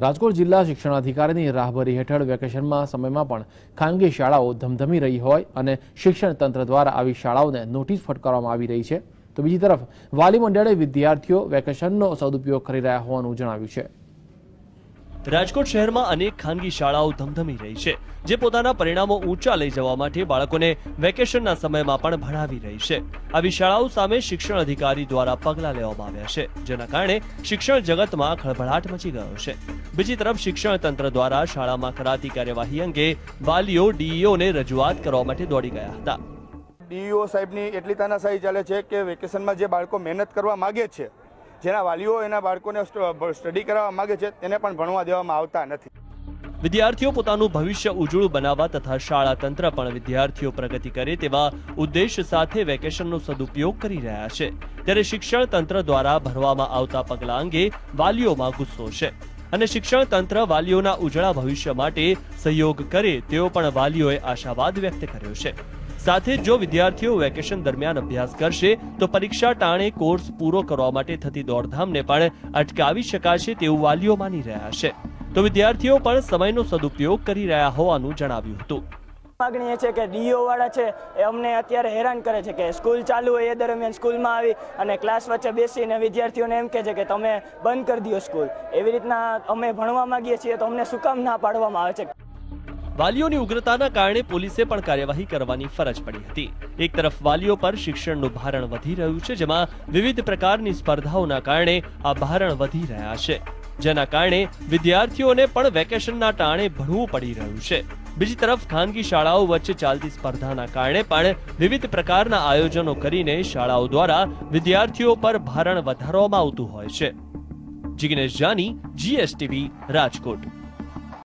રાજકોટ જિલ્લા શિક્ષણાધિકારીની રાહબરી હેઠળ વેકેશનમાં સમયમાં પણ ખાનગી શાળાઓ ધમધમી રહી હોય અને શિક્ષણ તંત્ર દ્વારા આવી શાળાઓને નોટિસ ફટકારવામાં આવી રહી છે. તો બીજી તરફ વાલી મંડળે વિદ્યાર્થીઓ વેકેશનનો સદુપયોગ કરી રહ્યા હોવાનું જણાવ્યું છે. રાજકોટ શહેરમાં અનેક ખાનગી શાળાઓ ધમધમી રહી છે, જે પોતાના પરિણામો ઊંચા લઈ જવા માટે બાળકોને વેકેશનના સમયમાં પણ ભણાવી રહી છે. આવી શાળાઓ સામે શિક્ષણ અધિકારી દ્વારા પગલાં લેવામાં આવ્યા છે, જેના કારણે શિક્ષણ જગતમાં ખળભળાટ મચી ગયો છે. બીજી તરફ શિક્ષણ તંત્ર દ્વારા શાળામાં કરાતી કાર્યવાહી અંગે વાલીઓ, ડીઈઓને રજૂઆત કરવા માટે દોડી ગયા હતા. ડીઈઓ સાહેબની એટલી તાનાશાહી ચાલે છે કે વેકેશનમાં જે બાળકો મહેનત કરવા માગે છે જેના વાલીઓ એના બાળકોને સ્ટડી કરાવવા માગે છે, તેને પણ ભણવા દેવામાં આવતા નથી. વિદ્યાર્થીઓ પોતાનું ભવિષ્ય ઉજળું બનાવવા તથા શાળા તંત્ર પણ વિદ્યાર્થીઓ પ્રગતિ કરે તેવા ઉદ્દેશ સાથે વેકેશનનો સદુપયોગ કરી રહ્યા છે. ત્યારે શિક્ષણ તંત્ર દ્વારા ભરવામાં આવતા પગલાં અંગે વાલીઓમાં ગુસ્સો છે. અને શિક્ષણ તંત્ર વાલીઓના ઉજળા ભવિષ્ય માટે સહયોગ કરે તેવો પણ વાલીઓએ આશાવાદ વ્યક્ત કર્યો છે. સાથે જ વિદ્યાર્થીઓ વેકેશન દરમિયાન અભ્યાસ કરશે, તો પરીક્ષા ટાણે કોર્સ પૂરો કરવા માટે થતી દોડધામને પણ અટકાવી શકાશે તેવું વાલીઓ માની રહ્યા છે. તો વિદ્યાર્થીઓ પણ સમયનો સદુપયોગ કરી રહ્યા હોવાનું જણાવ્યું હતું. માગણી એ છે કે ડીઓ વાળા છે, એ અમને અત્યારે હેરાન કરે છે કે સ્કૂલ ચાલુ હોય એ દરમિયાન સ્કૂલમાં આવી અને ક્લાસ વચ્ચે બેસીને વિદ્યાર્થીઓને એમ કહે છે કે તમે બંધ કરી દો સ્કૂલ. એવી રીતના અમે ભણવા માંગીએ છીએ તો અમને શું કામ ના પાડવામાં આવે છે? વાલીઓની ઉગ્રતાના કારણે પોલીસે પણ કાર્યવાહી કરવાની ફરજ પડી હતી. એક તરફ વાલીઓ પર શિક્ષણનું ભારણ વધી રહ્યું છે, જેમાં વિવિધ પ્રકારની સ્પર્ધાઓના કારણે આ ભારણ વધી રહ્યા છે. જેના કારણે વિદ્યાર્થીઓને પણ વેકેશનના ટાણે ભણવું પડી રહ્યું છે. બીજી તરફ ખાનગી શાળાઓ વચ્ચે ચાલતી સ્પર્ધાના કારણે પણ વિવિધ પ્રકારના આયોજનો કરીને શાળાઓ દ્વારા વિદ્યાર્થીઓ પર ભારણ વધારવામાં આવતું હોય છે. જિગ્નેશ જાની, જીએસટીવી, રાજકોટ.